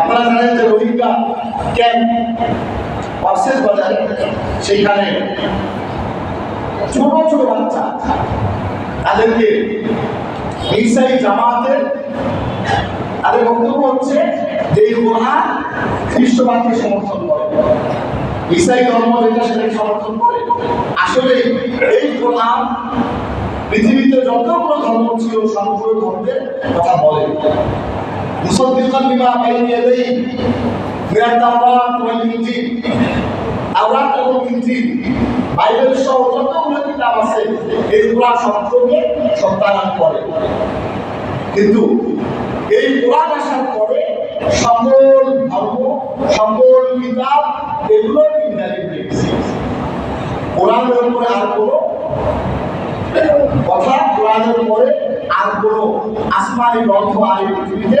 আপনারা জানেন যে রোহিঙ্গা ক্যাম্প অক্সেস বাজারে সেইখানে ছোট ছোট বাচ্চা তাদেরকে ইসাই জামাতের তাদের বক্তব্য হচ্ছে যে এই কোরআন খ্রিস্টবাদকে সমর্থন করে। ইসাই ধর্ম যেটা সেটাকে সমর্থন করে। আসলে এই কোরআন পৃথিবীতে যতগুলো ধর্ম ছিল, সবগুলো ধর্মের কথা বলে। বিমা বাইন ইয়াদাই মিনাত তাওরাত ওয়াল ইনজিল তাওরাত এবং বাইবেল সহ যতগুলো কিতাব আছে এগুলো সম্পর্কে সত্যায়ন করে। কিন্তু এই কোরআন আসার পরে সকল ধর্ম সকল কিতাব এগুলো কোরআনের উপরে আর কোনো কথা, কোরআনের পরে আর কোনো আসমানি গ্রন্থ আর পৃথিবীতে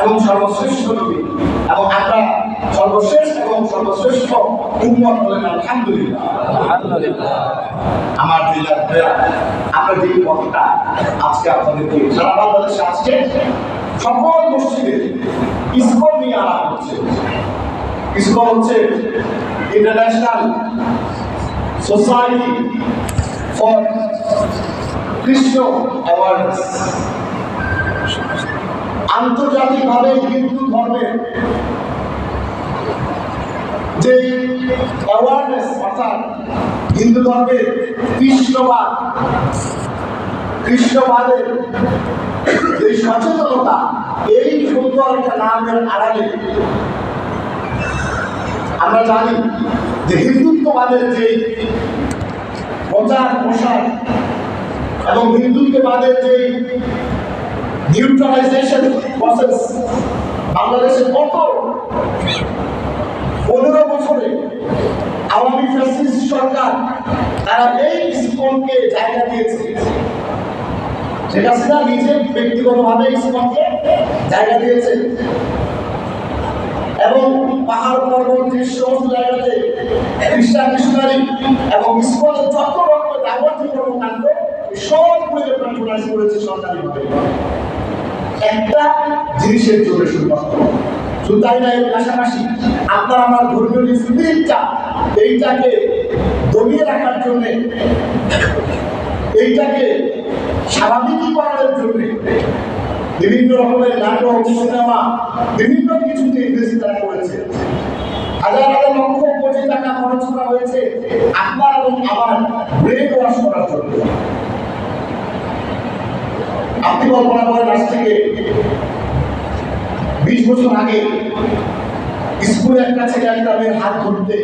এবং সর্বশ্রেষ্ঠ নবী। এবং আমরা সর্বশেষ এবং সর্বশ্রেষ্ঠ উম্মত বলেন, আলহামদুলিল্লাহ। আমার জেলার আমরা যে কথাটা আজকে আপনাদেরকে সারা বাংলাদেশে আজকে সকল মসজিদে ইসকন নিয়ে আলাপ হচ্ছে। ইসকন হচ্ছে international society for Krishna awareness. আন্তর্জাতিকভাবে হিন্দু ধর্মের যে অ্যাওয়ারনেস অর্থাৎ হিন্দু ধর্মের কৃষ্ণবাদ, কৃষ্ণবাদের যে সচেতনতা, এই সুন্দর একটা নামের আড়ালে আমরা জানি যে হিন্দুত্ববাদের যে প্রচার প্রসার এবং হিন্দুত্ববাদের যে নিউট্রালাইজেশন প্রসেস বাংলাদেশে কত পনেরো বছরে আওয়ামী ফ্যাসিস্ট সরকার তারা এই ইসকনকে জায়গা দিয়েছে। শেখ নিজে ব্যক্তিগতভাবে জায়গা দিয়েছে। এবং পাহাড় পর্বত জায়গাতে খ্রিস্টান মিশনারি এবং ইসকনের যত রকমের দাবর্থী কর্মকাণ্ড করেছে সরকারিভাবে। একটা জিনিসের জন্য শুধুমাত্র শুধু তাই না এর পাশাপাশি আপনার আমার ধর্মীয় যে স্পিরিটটা এইটাকে দমিয়ে রাখার জন্যে, এইটাকে স্বাভাবিকীকরণের জন্য বিভিন্ন রকমের নাটক, সিনেমা, বিভিন্ন কিছুতে ইংরেজি তারা করেছে। হাজার হাজার লক্ষ কোটি টাকা খরচ করা হয়েছে আপনার এবং আমার ব্রেন ওয়াশ করার জন্য। আপনি কল্পনা করেন আজ থেকে বিশ বছর আগে স্কুলে একটা ছেলে একটা মেয়ের হাত ধরতে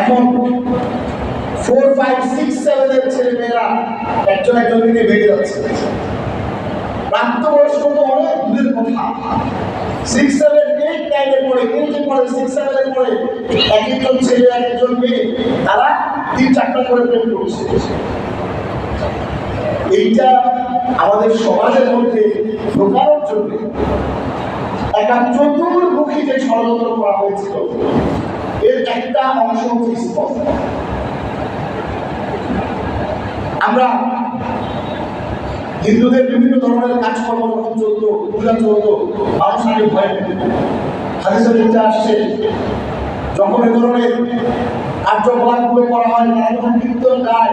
এখন ফোর ফাইভ সিক্স সেভেনের ছেলে মেয়েরা একজন একজন দিকে বেড়ে যাচ্ছে। প্রাপ্তবয়স্ক তো অনেক দূরের কথা। সিক্স সেভেন পড়ে সিক্স পড়ে ছেলে এক একজন মেয়ে, তারা তিন চারটা করে প্রেম করছে। এইটা আমাদের সমাজের মধ্যে ঢোকানোর জন্য একটা চতুর্মুখী যে ষড়যন্ত্র করা হয়েছিল, এর একটা অংশ হচ্ছে স্পষ্ট আমরা হিন্দুদের বিভিন্ন ধরনের কাজকর্ম যখন চলতো, পূজা চলতো, মানুষ আগে ভয় পেত। হাদিসের মধ্যে আসছে, যখন এ ধরনের কার্যকলাপগুলো করা হয় তারা যখন কীর্তন গায়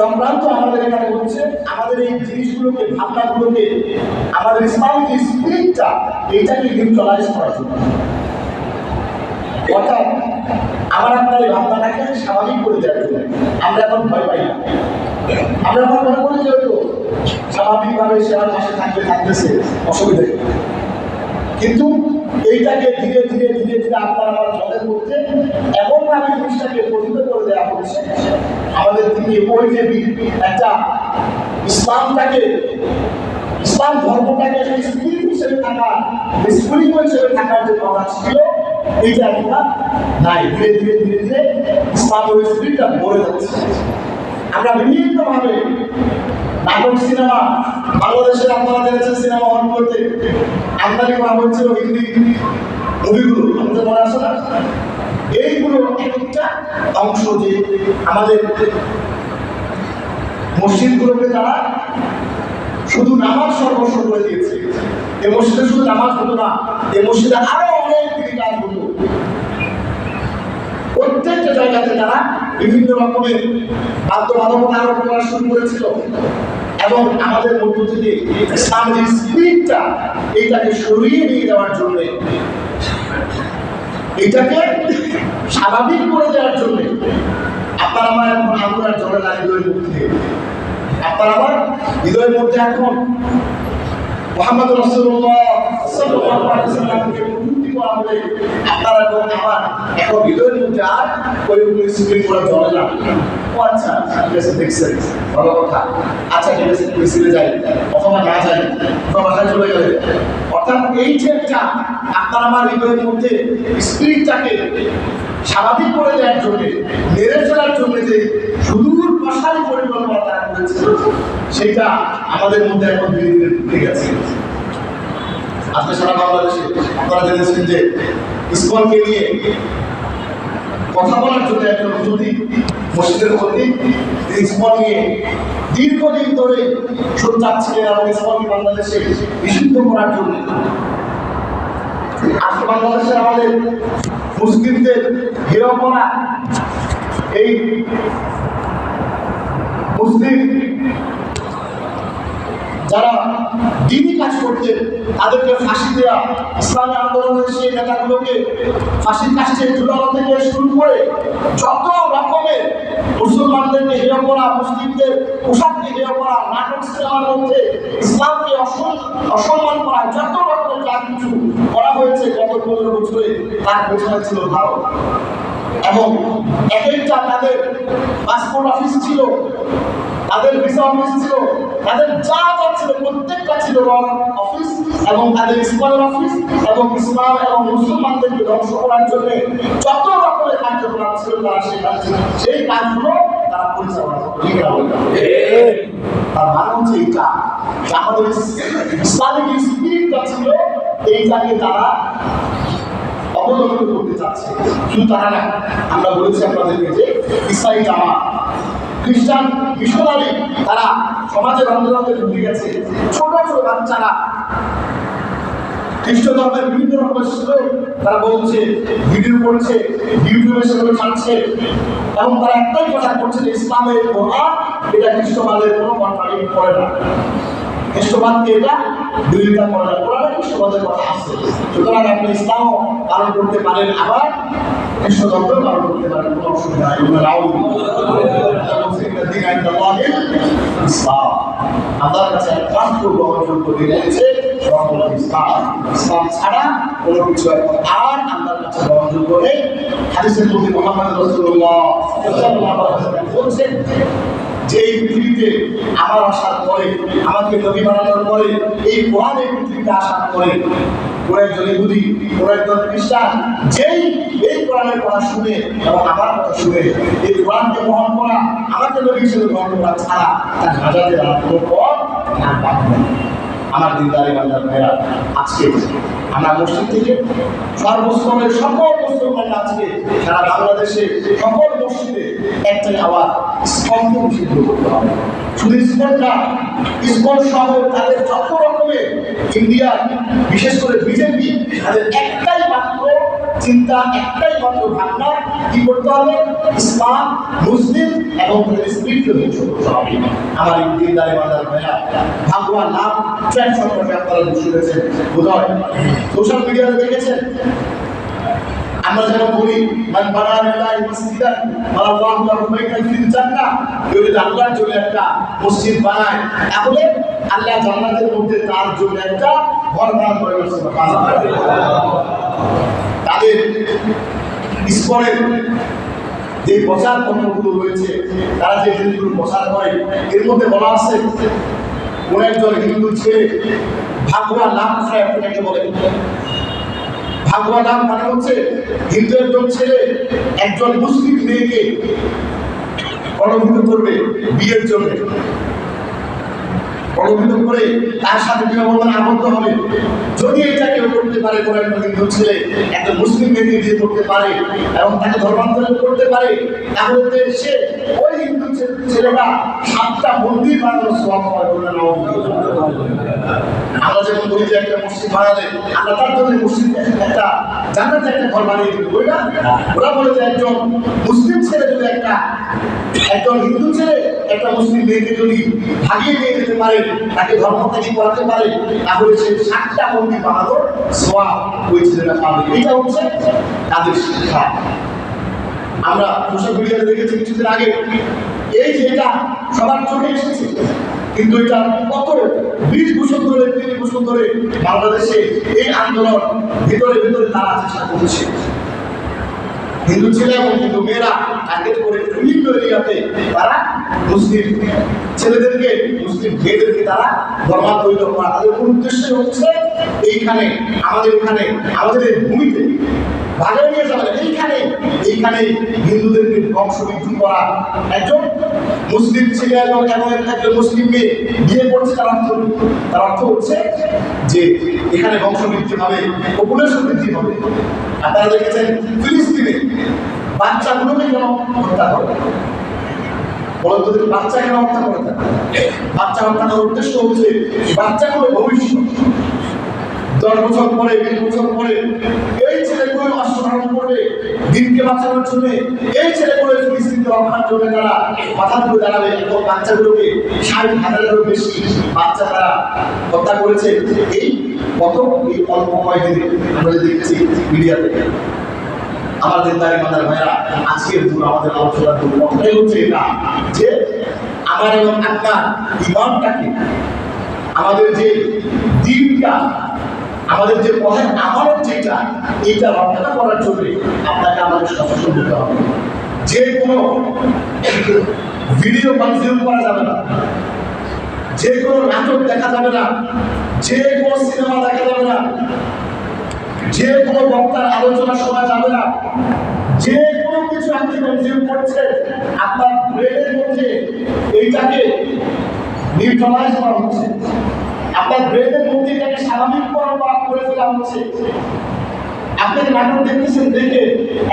চক্রান্ত আমাদের এখানে হচ্ছে আমাদের এই জিনিসগুলোকে, ভাবনাগুলোকে, আমাদের ইসলামিক স্পিরিটটা এইটাকে নিউট্রালাইজ করার জন্য। অর্থাৎ আমার আপনার এই ভাবনাটাকে স্বাভাবিক করে দেওয়ার জন্য। আমরা এখন ভয় পাই না। আমরা এখন মনে করি যে হয়তো স্বাভাবিকভাবে সে আমার পাশে থাকবে থাকতেছে, অসুবিধা। কিন্তু এইটাকে ধীরে ধীরে ধীরে ধীরে আপনার আমার মনের মধ্যে এমনভাবে জিনিসটাকে প্রতিত করে দেওয়া হচ্ছে আমাদের দিকে ওই যে একটা ইসলামটাকে, ইসলাম ধর্মটাকে স্পিরিট হিসেবে থাকা স্ফুলিঙ্গ হিসেবে থাকার যে কথা ছিল, এইটা একটা নাই, ধীরে ধীরে ধীরে ধীরে ইসলাম ওই স্পিরিটটা মরে যাচ্ছে। আমরা বিভিন্নভাবে নাটক সিনেমা, বাংলাদেশের আপনারা জেনেছেন সিনেমা হলগুলোতে আমদানি করা হচ্ছিল হিন্দি মুভিগুলো, আমাদের মনে আছে না? এইগুলো এক একটা অংশ যে আমাদের মসজিদগুলোকে তারা শুধু নামাজ সর্বস্ব করে দিয়েছে। এ মসজিদে শুধু নামাজ হতো না, এ মসজিদে আরও অনেক কাজ প্রত্যেকটা জায়গাতে তারা বিভিন্ন রকমের বাধ্যবাধকতা আরোপ করা শুরু করেছিল। এবং আমাদের মধ্য থেকে ইসলামের স্পিরিটটা এইটাকে সরিয়ে নিয়ে যাওয়ার জন্য, এটাকে স্বাভাবিক করে দেওয়ার জন্য, আপনার আমার এখন আগুনার জলে না হৃদয়ের মধ্যে। আপনার আমার হৃদয়ের মধ্যে এখন মোহাম্মদ সাল্লামকে মুক্তি করা হলে আপনার আমার মধ্যে আর ওই স্ক্রিন করে জলে না ও আচ্ছা ঠিক দেখছেন। ভালো কথা। আচ্ছা অথবা না চলে গেলে। অর্থাৎ এই যে একটা আপনার আমার হৃদয়ের মধ্যে স্পিরিটটাকে স্বাভাবিক করে দেওয়ার জন্য, মেরে ফেলার জন্য যে সুদূর প্রসারী পরিকল্পনা সেটা আমাদের মধ্যে এখন ধীরে ধীরে ঢুকে গেছে। আজকে সারা বাংলাদেশে আপনারা জেনেছেন যে ইসকনকে নিয়ে কথা বলার জন্য একজন যদি মসজিদের মধ্যে ইসকন নিয়ে দীর্ঘদিন ধরে সোচ্চার ছিলেন এবং ইসকনকে বাংলাদেশে নিষিদ্ধ করার জন্য। আজকে বাংলাদেশে আমাদের মুসলিমদের হেয় করা এই মুসলিম। যারা দিনই কাজ করতেন তাদেরকে ফাঁসি দেওয়া ইসলামী আন্দোলনের সেই নেতাগুলোকে ফাঁসির কাছে ঝুলানো থেকে শুরু করে যত রকমের মুসলমানদেরকে হেয় করা, মুসলিমদের পোশাককে হেয় করা, নাটক সিনেমার মধ্যে ইসলামকে অসম- অসম্মান করা, যত রকমের যা কিছু করা হয়েছে গত পনেরো বছরে, তার পেছনে ছিল ভারত। এবং এক একটা তাদের পাসপোর্ট অফিস ছিল, তাদের ভিসা অফিস ছিল, তাদের যা যা ছিল, প্রত্যেকটা ছিল রং অফিস এবং তাদের ইসলামের অফিস এবং ইসলাম এবং মুসলমানদেরকে ধ্বংস করার জন্য যত রকমের কার্যকলাপ ছিল তারা সেই কাজ সেই কাজগুলো তারা পরিচালনা? তার মানে হচ্ছে এইটা। আমাদের ইসলামিক স্পিরিটটা ছিল, এইটাকে তারা অবলম্বন করতে চাচ্ছে। শুধু তারা না, আমরা বলেছি আপনাদেরকে যে ইসাই জামা খ্রিস্টান মিশনারি, তারা সমাজের অন্তর অন্তর ঢুকে গেছে। ছোট ছোট বাচ্চারা খ্রিস্ট ধর্মের বিভিন্ন রকমের তারা বলছে, ভিডিও করছে, ইউটিউবে সেগুলো ছাড়ছে এবং তারা একটাই কথা করছে যে ইসলামের প্রভাব, এটা খ্রিস্টবাদের কোনো কন্ট্রাডিক্ট করে না। খ্রিস্টবাদকে এটা? বিরোধিতা করে না, কোরআনে খ্রিস্টবাদের কথা আছে। সুতরাং আপনি ইসলামও পালন করতে পারেন আবার খ্রিস্ট পালন করতে পারেন কোনো অসুবিধা আল্লাহর কাছে ইসলাম। ছাড়া কোনো কিছু এখন আর আল্লাহর কাছে হাদিসের প্রতি মোহাম্মদ রসুল্লাহ বলছেন যে এই পৃথিবীতে আমার আসার পরে আমাকে নবী বানানোর পরে এই কোরআন এই পৃথিবীতে আসার পরে কোন একজন ইহুদি, ওরা একজন খ্রিস্টান যেই এই কোরআনের কথা শুনে এবং আমার কথা শুনে এই কোরআনকে গ্রহণ করা, আমাকে নবী হিসেবে গ্রহণ করা ছাড়া তার হাজারের আর কোনো পথ নেই। আমার দিনদারি বান্দার ভাইরা, আজকে আমরা মসজিদ থেকে সর্বস্তরের সকল মুসলমান আজকে সারা বাংলাদেশে সকল মসজিদে একটাই আওয়াজ স্পন্দন নিষিদ্ধ করতে হবে। শুধু স্পন না স্পন সহ তাদের যত রকমের বিশেষ করে বিজেপি, তাদের একটাই মাত্র চিন্তা একটাই মাত্র ভাবনা, কি করতে হবে? ইসলাম, মুসলিম এবং আমার এই বাজার ভাইয়া ভাগবান নাম ট্রেন্ড সম্পর্কে আপনারা শুনেছেন বোধহয় সোশ্যাল মিডিয়াতে দেখেছেন? আমরা যেমন বলি একটা তাহলে আল্লাহ জান্নাতের মধ্যে তার জন্য একটা ঘর তাদের ইস্কনের যে প্রচার পত্রগুলো রয়েছে, তারা যে জিনিসগুলো প্রচার করে, এর মধ্যে বলা আছে, কোন একজন হিন্দু ছেলে ভাগবান নাম আপনাকে বলে ভাগবা নাম মানে হচ্ছে হিন্দু একজন ছেলে একজন মুসলিম মেয়েকে প্রলোভিত করবে বিয়ের জন্য। প্রলোভিত করে তার সাথে বিবাহ বন্ধনে আবদ্ধ হবে যদি এটা কেউ করতে পারে একজন হিন্দু একটা মুসলিম মেয়েকে বিয়ে করতে পারে এবং তাকে ধর্মান্তরিত করতে পারে, তাহলে সে ওই হিন্দু ছেলেটা সাতটা মন্দির বানানোর সব হয় আমরা যেমন বলি যে একটা মসজিদ বানালে আমরা তার জন্য মসজিদ একটা জান্নাতে একটা ঘর বানিয়ে দিব, ওই না? ওরা বলে যে একজন মুসলিম ছেলে যদি একটা একজন হিন্দু ছেলে একটা মুসলিম মেয়েকে যদি ভাগিয়ে নিয়ে যেতে পারে তাকে করাতে পারে, তাহলে সে সাতটা মন্দির বানানোর সোয়া ওই পাবে। হচ্ছে তাদের শিক্ষা। আমরা সোশ্যাল মিডিয়াতে দেখেছি কিছুদিন আগে, এই যে এটা সবার চোখে এসেছে, কিন্তু এটা কত বিশ বছর ধরে তিরিশ বছর ধরে বাংলাদেশে এই আন্দোলন ভিতরে ভিতরে তারা চেষ্টা করছে। হিন্দু ছেলে এবং হিন্দু মেয়েরা টার্গেট করে বিভিন্ন এরিয়াতে তারা মুসলিম ছেলেদেরকে, মুসলিম মেয়েদেরকে তারা ধর্মান্তরিত করা। তাদের উদ্দেশ্য হচ্ছে এইখানে, আমাদের এখানে আমাদের এই ভূমিতে এখানে আপনারা দেখেছেন, ফিলিস্তিনে বাচ্চাগুলোকে কেন হত্যা করে? বলতো যে বাচ্চা কেন হত্যা করে? বাচ্চা হত্যা করার উদ্দেশ্য হচ্ছে বাচ্চাগুলো ভবিষ্যৎ। দশ বছর পরে, বিশ বছর পরে, এই ছেলেগুলো অশ্বধারণ করবে, দিনকে বাঁচানোর জন্য, এই ছেলেগুলো ফিলিস্তিনকে রক্ষার জন্য তারা দাঁড়াবে এবং বাচ্চাগুলোকে ষাট হাজারেরও বেশি বাচ্চা তারা হত্যা করেছে। এই কত এই অল্প আমরা দেখছি মিডিয়াতে। আমাদের দাঁড়ি মাদার ভাইরা আজকের দূর আমাদের আলোচনার দূর কথাই হচ্ছে এটা, যে আমার এবং আপনার ইমানটাকে আমাদের যে দিনটা আমাদের যে পথের আমানত যেটা, এটা রক্ষা করার জন্য আপনাকে আমাদের সচেতন হতে হবে। যে কোনো ভিডিও কনজিউম করা যাবে না, যে কোনো নাটক দেখা যাবে না, যে কোনো সিনেমা দেখা যাবে না, যে কোনো বক্তার আলোচনা শোনা যাবে না, যে কোনো কিছু আপনি কনজিউম করছেন, আপনার ব্রেনের মধ্যে এইটাকে নিউট্রালাইজ করা হচ্ছে। আপনার ব্রেনের মধ্যে এটাকে স্বাভাবিক করা করে ফেলা হচ্ছে, আপনি নাটক দেখতেছেন দেখে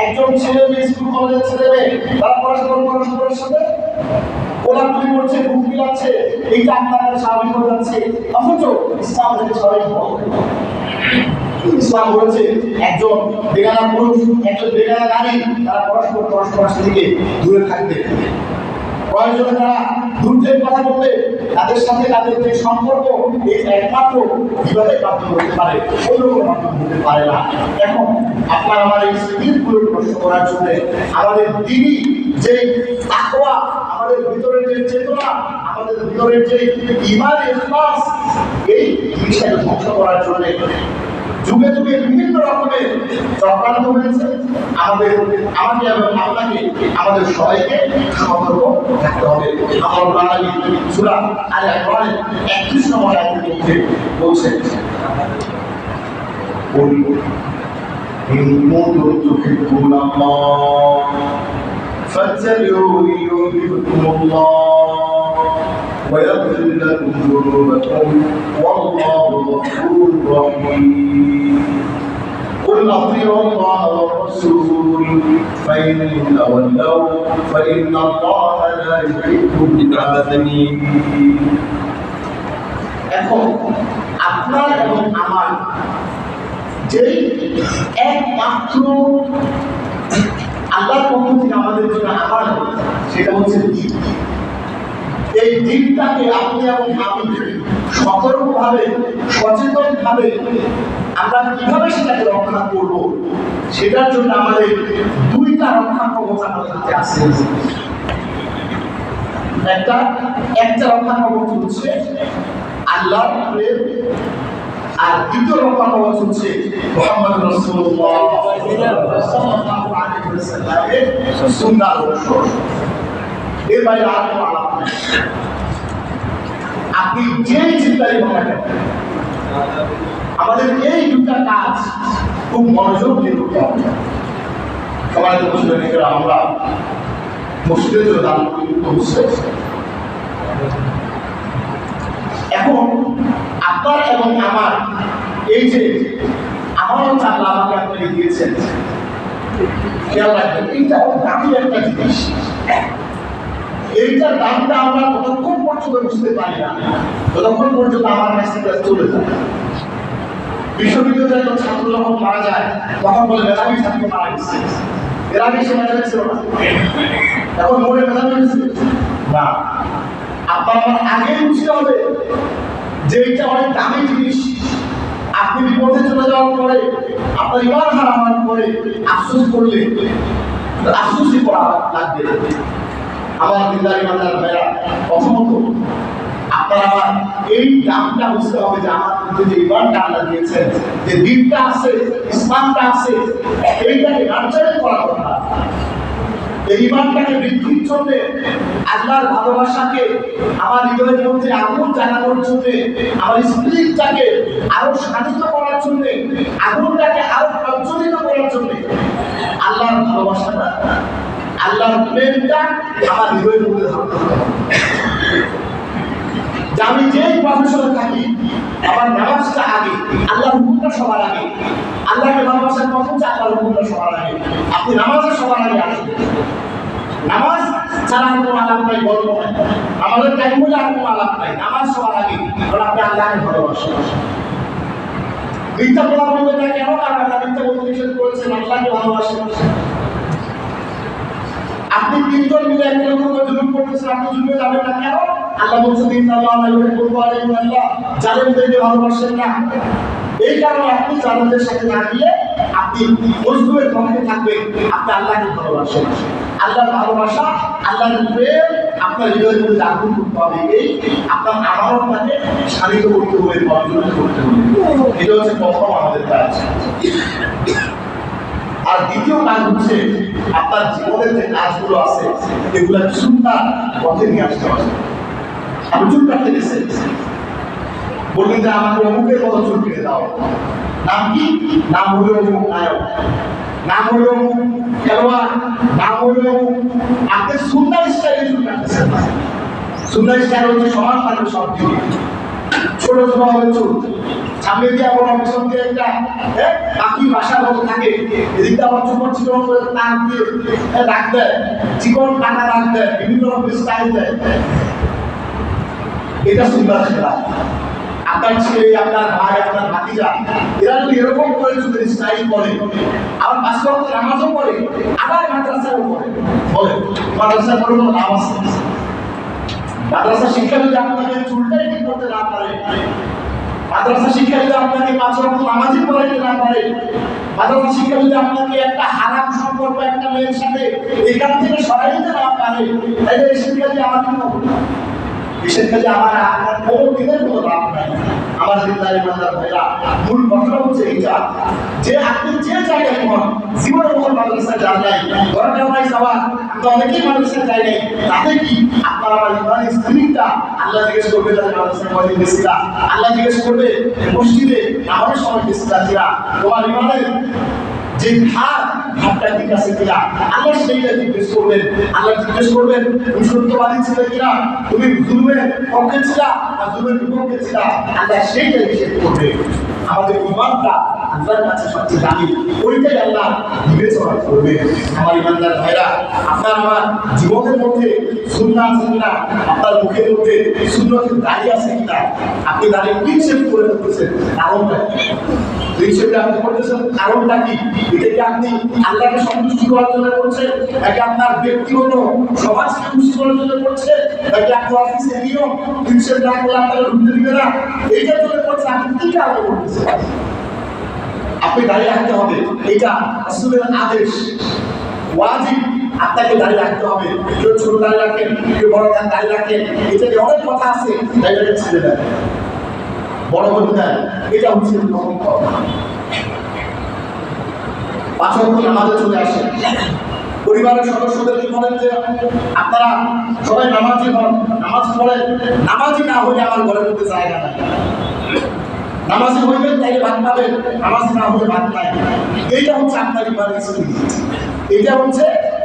একজন ছেলে মেয়ে স্কুল কলেজের ছেলে মেয়ে, তারা পড়াশোনা সাথে কোলাকুলি করছে বুক মিলাচ্ছে এইটা আপনার স্বাভাবিক হয়ে যাচ্ছে, অথচ ইসলাম থেকে স্বাভাবিক ইসলাম বলেছে, একজন বেগানা পুরুষ, একজন বেগানা নারী, তারা পরস্পর পরস্পর থেকে দূরে থাকবে। প্রয়োজনে তারা দুর্যোগ কথা বলবে তাদের সাথে তাদের যে সম্পর্ক, এই একমাত্র বিবাহের মাধ্যমে হতে পারে না। এখন আপনার আমার এই স্কিলগুলো প্রশ্ন করার জন্য আমাদের তিনি যে তাকওয়া, আমাদের ভিতরের যে চেতনা, আমাদের ভিতরের যে ইমান এই জিনিসটাকে ধ্বংস করার জন্য যুগে যুগে বিভিন্ন রকমের চক্রান্ত হয়েছে আমাদের আমাকে এবং আপনাকে আমাদের সবাইকে সতর্ক থাকতে হবে আমার বাঙালি সুরা আর একবারে একত্রিশ নম্বর আয়াতের মধ্যে বলছে قل إن كنتم تحبون الله فاتبعوني يحببكم الله ويغفر لكم ذنوبكم والله غفور رحيم قل اطيعوا الله والرسول فان تولوا فان الله لا يحب الكافرين এখন আপনার এবং আমার যে একমাত্র আল্লাহর পক্ষ থেকে আমাদের জন্য আমার সেটা হচ্ছে দিন এই দিনটাকে আপনি এবং আমি সতর্কভাবে সচেতনভাবে আমরা কীভাবে সেটাকে রক্ষা করব, সেটার জন্য আমাদের দুইটা রক্ষা ক্ষমতা আমাদের আছে। একটা একটা রক্ষা কবচ হচ্ছে আল্লাহর প্রেম, আর দ্বিতীয় রক্ষা কবচ হচ্ছে মোহাম্মদ রাসূলুল্লাহ সাল্লাল্লাহু এর বাইরে আর কোনো আলাপ নাই। আপনি যেই চিন্তাই ভাবনা কেন আমাদের এই দুটা কাজ খুব মনোযোগ দিয়ে করতে হবে। সবাই তো বুঝবে আমরা মসজিদের জন্য দান করি এখন আপনার এবং আমার, এই যে আমারও চাল্লা আমাকে আপনাকে দিয়েছেন, খেয়াল রাখবেন, এইটা দামি একটা জিনিস। এইটার দামটা আমরা ততক্ষণ পর্যন্ত বুঝতে পারি না। ততক্ষণ পর্যন্ত আমার থেকে চলে যায়। বিশ্ববিদ্যালয়ের ছাত্র যখন মারা যায়, তখন বলে মেধাবী ছাত্র মারা গেছে। এর আগে সে মেধাবী ছিল না। এখন মনে মেধাবী হয়েছে না। আপনার আমার আগেই বুঝতে হবে যে এটা অনেক দামি জিনিস। আপনি বিপদে চলে যাওয়ার পরে, আপনার ইমান হারানোর পরে, আফসোস করলে, আফসোসই করা লাগবে। আমার এই বৃদ্ধির জন্য, আল্লাহর ভালোবাসাকে, আমার হৃদয়ের মধ্যে আগুন জানানোর জন্য, আমার স্পিরিটটাকে আরও শানিত করার জন্য, আগুনটাকে আরও প্রজ্বলিত করার জন্য, আল্লাহর ভালোবাসাটা আল্লাহর প্রেমটা আমার হৃদয়ের মধ্যে ধারণ যে প্রফেশনে থাকি, আমার নামাজটা আগে, আল্লাহর হুকুমটা সবার আগে। আল্লাহকে ভালোবাসার কথা হচ্ছে? আল্লাহর হুকুমটা সবার আগে। আপনি নামাজের সবার আগে আসবেন নামাজ ছাড়া কোনো আলাপ নাই, গল্প নাই। আমাদের টাইম হলে আর কোনো আলাপ নাই। নামাজ সবার আগে। কারণ আপনি আল্লাহকে ভালোবাসেন। মিথ্যা বলা বলবে না কেন? কারণ আল্লাহ মিথ্যা বলতে নিষেধ করেছেন। আল্লাহকে ভালোবাসেন। আপনি তিনজন মিলে এক রকম জুলুম করতেছেন, আপনি জুলুমে যাবেন না কেন? আল্লাহ বলছে তিন আল্লাহ আল্লাহ। বলব আল্লাহ জালেমদেরকে ভালোবাসেন না। এই কারণে আপনি জালেমদের সাথে না গিয়ে আপনি মজদুরের পক্ষে থাকবেন। আপনি আল্লাহকে ভালোবাসেন। আল্লাহর ভালোবাসা, আল্লাহর প্রেম আপনার হৃদয়ের মধ্যে আগুন করতে হবে। এই আপনার আমারটাকে শানিত করতে হবে অর্জন করতে হবে। এটা হচ্ছে প্রথম আমাদের কাজ। আর দ্বিতীয় কাজ হচ্ছে আপনার জীবনের যে কাজগুলো আছে, এগুলো সুন্দর পথে নিয়ে আসতে হবে। আমি চুল কাটতে বললেন যে আমাকে অমুকের মতো চুল কিনে দাও। নাম কি? নাম হলো অমুক নায়ক। নাম হলো অমুক খেলোয়াড়। নাম হলো অমুক। আপনি সুন্দর স্টাইলে চুল কাটতেছেন। সুন্দর স্টাইল হচ্ছে সমান থাকবে সব ছোট ছোট হবে চুল। সামনে দিয়ে পিছন দিয়ে একটা মতো থাকে। এদিকে চিকন করে নাক দিয়ে দেয়। চিকন দেয়, বিভিন্ন রকম স্টাইল দেয়। এটা খেলা। আপনার ছেলে, আপনার ভাই, আপনার ভাতিজা, এরা যদি এরকম করে স্টাইল করে আবার পাঁচ নামাজও পড়ে, আবার মাদ্রাসাও পড়ে, বলে মাদ্রাসায় পড়ে কোনো লাভ আছে মাদ্রাসা শিক্ষা যদি আপনাকে চুলটাই ঠিক করতে না পারে মাদ্রাসা শিক্ষা যদি আপনাকে পাঁচ রকম নামাজই পড়াইতে না পারে, মাদ্রাসা শিক্ষা যদি আপনাকে একটা হারাম সম্পর্ক, একটা মেয়ের সাথে এখান থেকে সরাইতে না পারে, তাহলে শিক্ষা দিয়ে আমার কি আমার আমার আমরা আমার আল্লাহ জিজ্ঞেস করবে মসজিদে আমাদের সময় গেছিলা তোমার ইমানের যে আছে সেইটা জিজ্ঞেস করবেন। জিজ্ঞেস করবেন সত্যবাদী তুমি করবে। আমাদের ইমানটা কাছে সবচেয়ে ওইটাই করবে। আমার ইমানদার ভাইরা আপনার আমার জীবনের মধ্যে সুন্না আছে কিনা? আপনার মুখের মধ্যে সুন্নতের দাঁড়িয়ে আছে কিনা? আপনি দাঁড়িয়ে করে ফেলতেছেন, কারণটা আপনি আল্লাহকে করছেন? আপনার জন্য করছেন? নাকি আপনার অফিসে নিয়ম ক্লিন না করলে আপনারা ঢুকতে দিবে না? এইটার জন্য করছেন, আপনি কি আপনি দাঁড়িয়ে রাখতে হবে। এটা রাসূলের আদেশ। ওয়াজিব আপনাকে দাঁড়িয়ে রাখতে হবে। কেউ ছোট দাঁড়িয়ে রাখেন, কেউ বড় দাঁড়িয়ে রাখেন। এটাতে অনেক কথা আছে ছেড়ে বড় দেন এটা হচ্ছে প্রথম চলে আসে পরিবারের সদস্যদেরকে বলেন যে, আপনারা সবাই নামাজি হন। নামাজ পড়েন নামাজি না হলে আমার ঘরের মধ্যে জায়গা নাই। নামাজি হইবেন, তাইলে ভাত পাবেন নামাজি না হলে ভাত নাই। এইটা হচ্ছে আপনার এটা হচ্ছে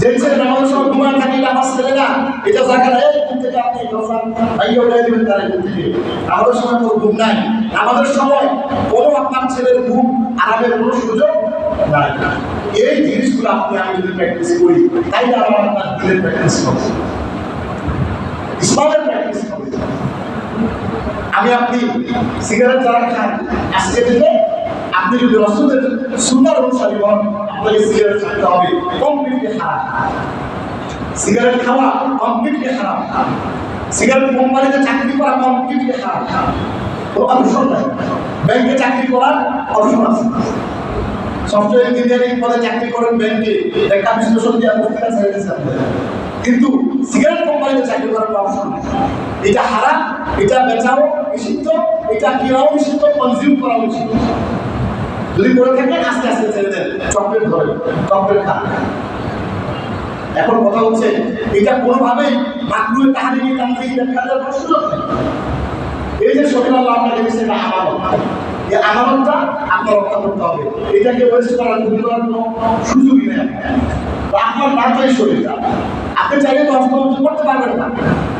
ছেলে নামাজের সময় ঘুমায় থাকে আমার ছেলে না। এটা জায়গা এই ঘুম থেকে আপনি ভাইয়া উঠে দেবেন তারা ঘুম থেকে। আমাদের সময় কোনো ঘুম নাই। আমাদের সময় কোনো আপনার ছেলের ঘুম আরামের কোনো সুযোগ নাই। এই জিনিসগুলো আপনি আমি যদি প্র্যাকটিস করি, তাইলে আমার প্র্যাকটিস প্র্যাকটিস আমি আপনি সিগারেট যারা খান থেকে আপনি যদি রসুলের সুন্দর অনুসারী হন আপনাকে সিগারেট খাইতে হবে। কমপ্লিটলি খারাপ সিগারেট খাওয়া কমপ্লিটলি খারাপ সিগারেট কোম্পানিতে চাকরি করা কমপ্লিটলি অপশন নাই। ব্যাংকে চাকরি করার আছে। সফটওয়্যার ইঞ্জিনিয়ারিং পদে চাকরি করেন ব্যাংকে। একটা বিশ্লেষণ দিয়ে ছেড়ে কিন্তু সিগারেট কোম্পানিতে চাকরি করার অপশন নেই। এটা হারাম, এটা বেচাও নিষিদ্ধ, এটা কেনাও নিষিদ্ধ কনজিউম করা নিষিদ্ধ। যদি করে থাকেন, আস্তে আস্তে ছেড়ে দেন। চকলেট ধরে চকলেট খান। এখন কথা হচ্ছে, এটা কোনোভাবেই মাকরুয়ে তাহারিমি তান্ত্রিক ব্যাখ্যা দেওয়ার সুযোগ এই যে শরীর আল্লাহ আপনাকে দিয়েছে, এটা আমানত। এই আমানতটা আপনার রক্ষা করতে হবে। এটাকে ওয়েস্ট করার করার কোনো সুযোগই নেই। আপনার না শরীরটা আপনি চাইলে তো অস্ত্রমর্জন করতে পারবেন না।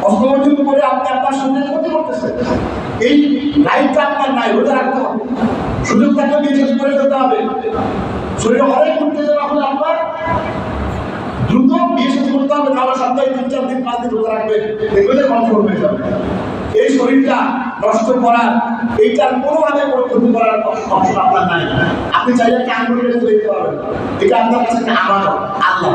অস্ত্রমর্জন করে আপনি আপনার শরীরের ক্ষতি করতেছেন। এই লাইফটা আপনার নাই ওটা রাখতে হবে। সুযোগ থাকলে শেষ করে ফেলতে হবে। শরীরে অনেক উত্তেজনা হলে আপনার দ্রুত বিয়ে শেষ করতে হবে, তাহলে সপ্তাহে তিন চার দিন, পাঁচ দিন রোজা রাখবেন দেখবে কন্ট্রোল হয়ে যাবে। এই শরীরটা নষ্ট করার, এইটার কোনোভাবে কোনো ক্ষতি করার অপশন আপনার নাই। আপনি চাইলে একটা আঙ্গুল চলে যেতে পারবেন। এটা আপনার কাছে একটা আল্লাহ।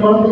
বলতে